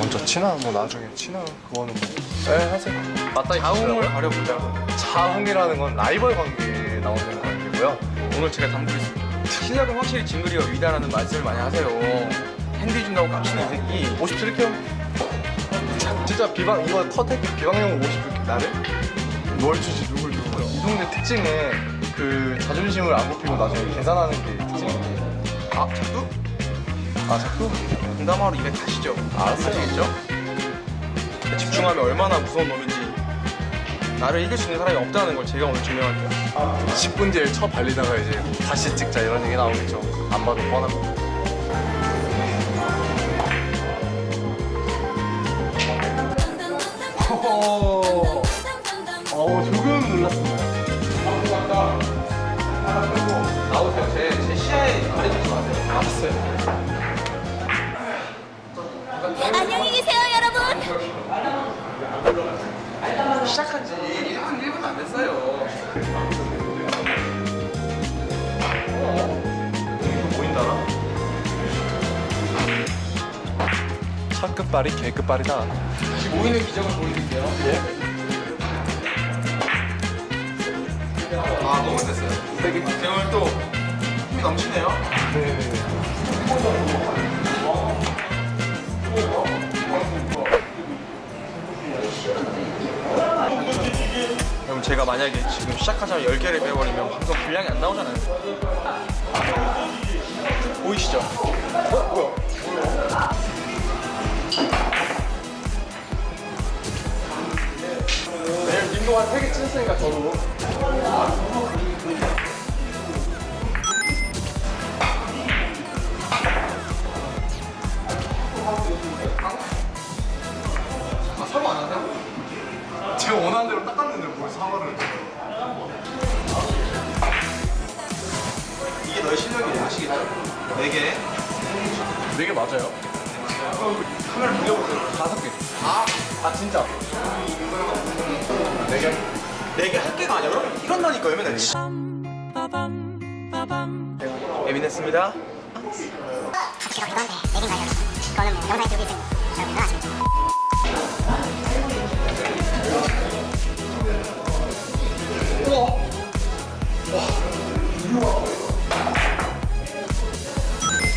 먼저 친하 뭐 나중에 친하 그거는 뭐네 하세요 맞다 자웅을 가려보자. 자웅이라는 건 라이벌 관계에 나오는 관계고요 오늘 제가 담그겠습니다. 실력은 확실히 징그리가 위다라는 말씀을 많이 하세요. 핸디 준다고 깝치는 이 새끼. 50 줄게요 진짜 비방 이거 컷할게 비방용 50 줄게 나를 뭘 주지 누굴 주이 동네 특징은 그 자존심을 안 굽히고 나중에 계산하는 게 특징이에요 아, 자꾸? 아 자꾸? 공담하러 입에 가시죠. 알았어요. 아시겠죠? 집중하면 얼마나 무서운 놈인지 나를 이길 수 있는 사람이 없다는 걸 제가 오늘 증명할게요. 10분 뒤에 쳐 발리다가 이제 다시 찍자 이런 얘기 나오겠죠 안 봐도 뻔합니다 어, 어 조금 놀랐습니다 나오세요. 제, 제 시야에 가리지 마세요. 알았어요 안녕히 계세요, 여러분. 시작한 지 1분, 1분 안 됐어요. 어? 보인다나? 첫 끝발이 개 끝발이다 지금 모이는 기적을 보여드릴게요. 예? 아, 너무 됐어요. 되게 오늘 또 힘이 넘치네요. 네 그럼 제가 만약에 지금 시작하자마자 10개를 빼버리면 방송 분량이 안 나오잖아요. 보이시죠? 어? 뭐야? 내일 님도 한 3개 찢었으니까 저도 예민했습니다. 제가 이건데 내린 거예요. 그거는 뭐 영상에 들고 있으니 여러분들 아시겠죠?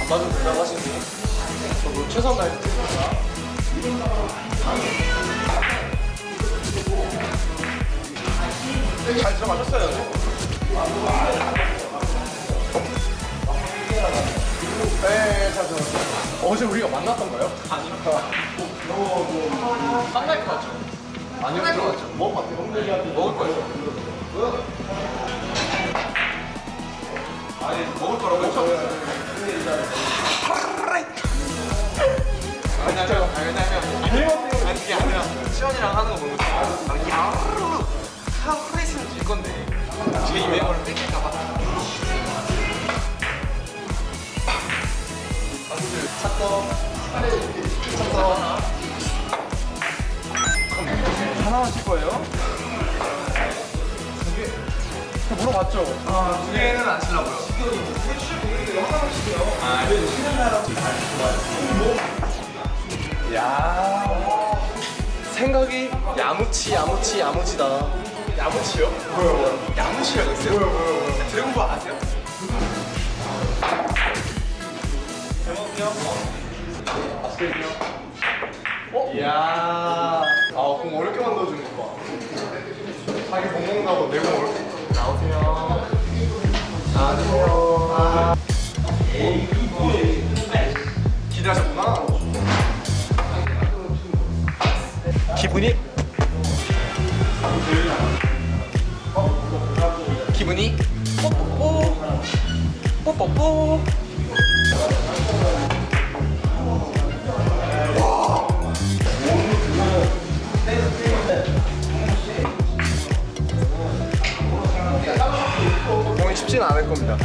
안 맞으면 된다고 하시는데 저도 최선 다했습니다 잘 들어가셨어요. 네, 어제 우리가 만났던가요? 아니요 쌍라이프 맞죠? 아니요 들어갔죠 뭐 봤어요? 먹을 거예요. 아니, 먹을 거라고 했죠? 왜냐면, 아니, 왜냐면, 아니, 그게 아니라, 시원이랑 하는 거 아, 야르르 있으면 질 건데, 뺏길까봐. 하나만 칠 거예요? 두 개 물어봤죠? 아, 두 개는 안 치려고요. 야 생각이 야무치 야무치 야무치다 야무치요? 뭐요? 야무치라고 했어요? 뭐요, 뭐요? 드래곤볼 아세요? 잘 먹을게요. 어? 이야 아 공 어렵게 만들어주는 거 봐. 자기 못 먹는다고 내공 어렵게 나오세요 나오세요 아. 기대하셨구나 기분이? 기분이? 뽀뽀뽀. 뽀뽀뽀. 쉽지는 않을 겁니다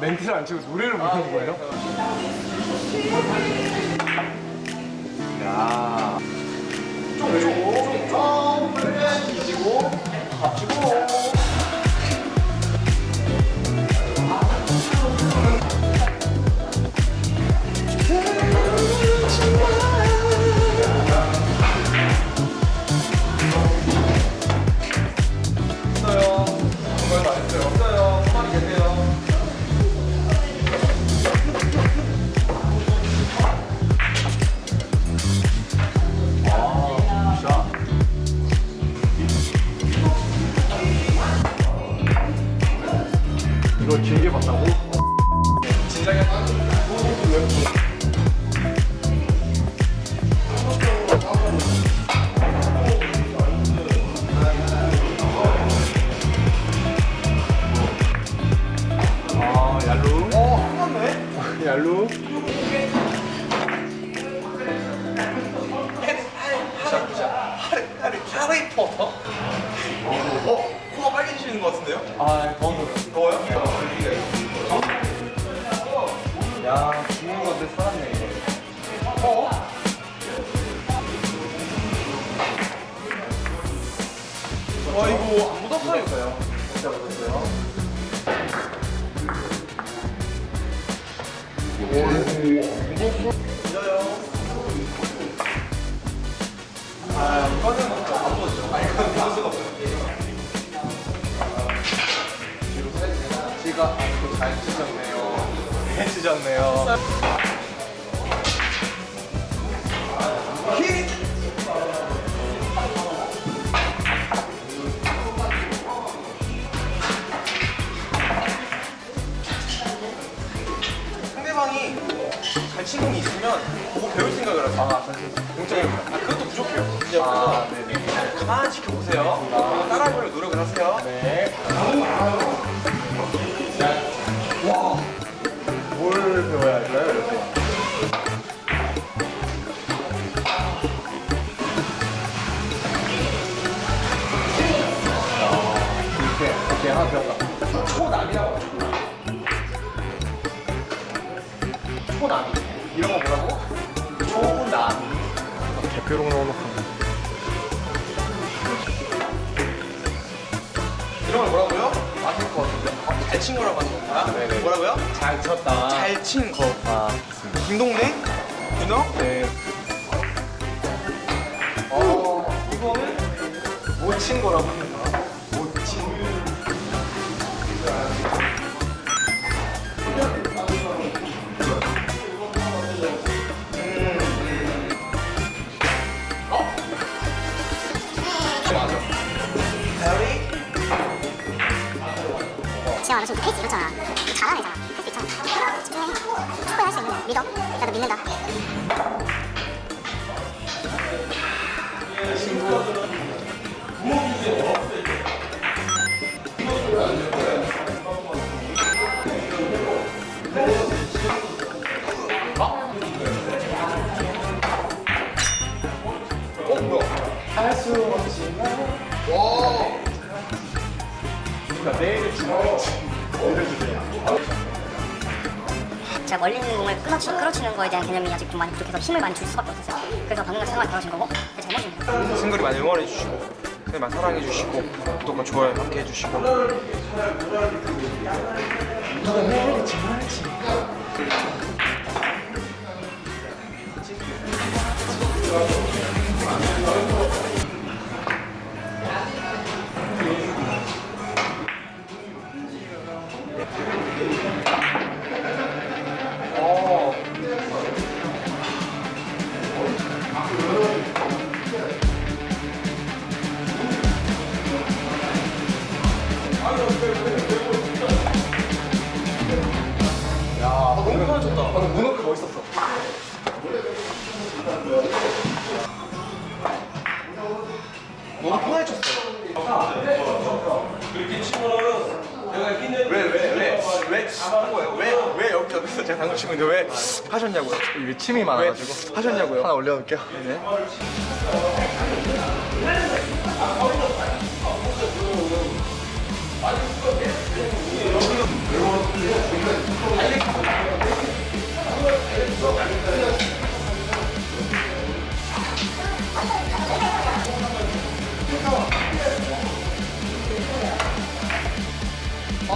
멘트를 안 치고 노래를 못 하는 거예요? 야. 쫑쫑쫑쫑. 뒤지고, 덮치고. 묻었어요 진짜 못했어요 아 이거는 뭐안 묻었죠 아 이거는 묻을 수가 없어요 씨가 아주 잘 찢었네요 잘 찢었네요 게 있으면 보고 배울 생각을 하세요 아 사실 동점입니다 아 그것도 부족해요 그래서 아 가만히 지켜보세요 따라하려고 노력을 하세요 네. 와. 뭘 배워야 할까요, 이렇게? 이렇게, 이렇게 하나 배웠다. 초남이라고 하죠 초남 이런 거 뭐라고? 초남 대표로 넣어놓고. 이런 걸 뭐라고요? 맞을 것 같은데 어, 잘친 거라고 하는 건가요? 네네. 뭐라고요? 잘 쳤다. 잘 친 거. 아. 김동래? 윤호? 네. 어, 이거는 못 친 거라고 합니 지영아 너 지금 페이스 이렇잖아 잘하는 애잖아 할 수 있잖아 집중해 충분히 할수 있는 믿어 나도 믿는다 어, 뭐야? 할수 없지만. 와. 그러니까 내일을 지나갈지. 제가 멀리 있는 공을 끊어치, 끌어치는 거에 대한 개념이 아직 좀 많이 부족해서 힘을 많이 줄 수밖에 없었어요 그래서 방금 같은 상황이 벌어진 거고 잘못입니다 승글이 많이 응원해 주시고 승글이 많이 사랑해 주시고 구독과 좋아요 함께 해주시고 너무 너무 편해졌어 왜왜 왜 왜 한 거예요? 왜 왜 여기 여기서 제가 당구 치고 있는데 왜 하셨냐고요? 이게 침이 왜 많아가지고. 하셨냐고요? 하나 올려놓을게요. 네.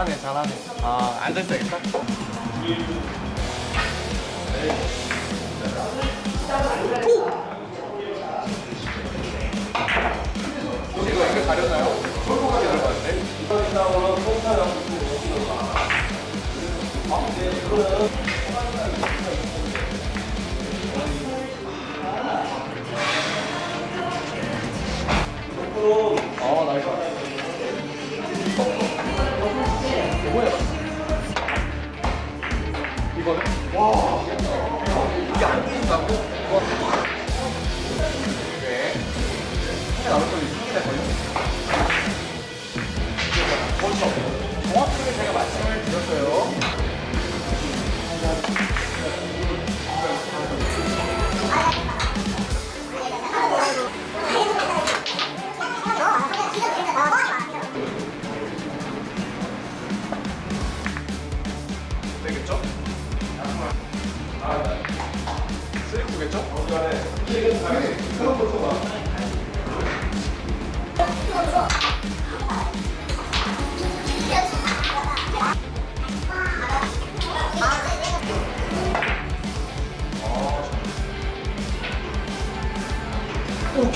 잘하네 잘하네 아 앉아있어야겠다 이거 이거 가렸나요? 골고가 들어갔는데? 아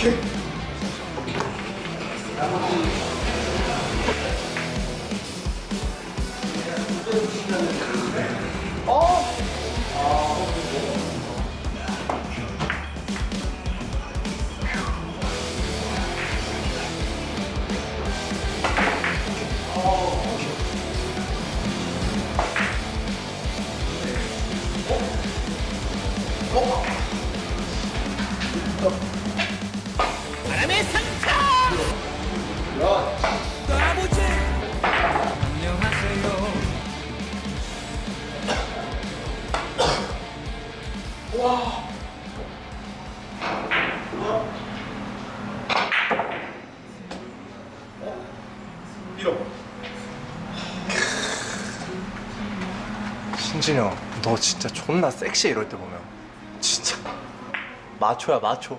Patrick. 1억. 신진영, 너 진짜 존나 섹시해 이럴 때 보면. 진짜. 마초야, 마초.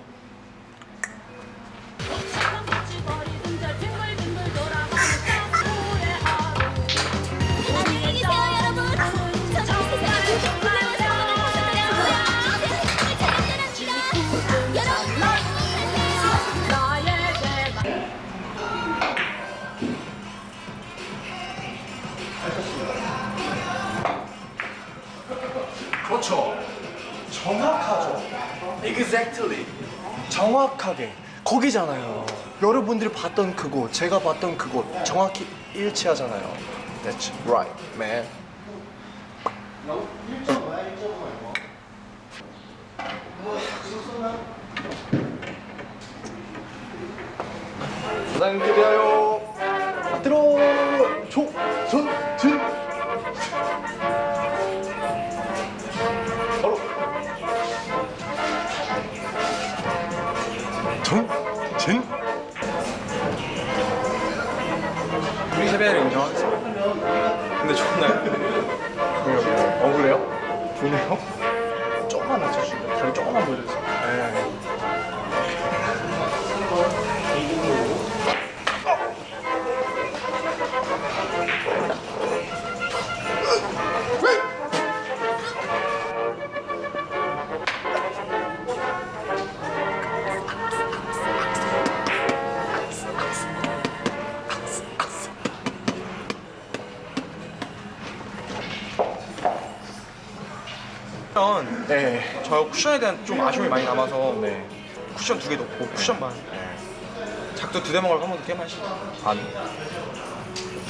정확하게 거기잖아요. 여러분들이 봤던 그곳, 제가 봤던 그곳 정확히 일치하잖아요. That's right, man. 부탁드려요. 세배를 인정하겠습니다 근데 좋나요? 그래요 억울해요? 분해요? 조금만 낮춰주세요 다리 조금만 보여주세요 네. 쿠션에 대한 좀 아쉬움이 많이 남아서 네. 쿠션 두 개 넣고 쿠션만. 작두 두 대 먹을 한번 게임하시죠 반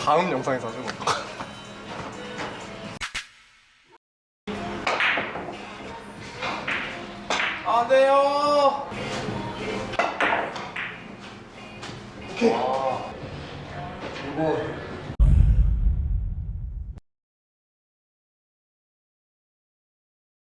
다음 영상에서 하죠 안 돼요! 이거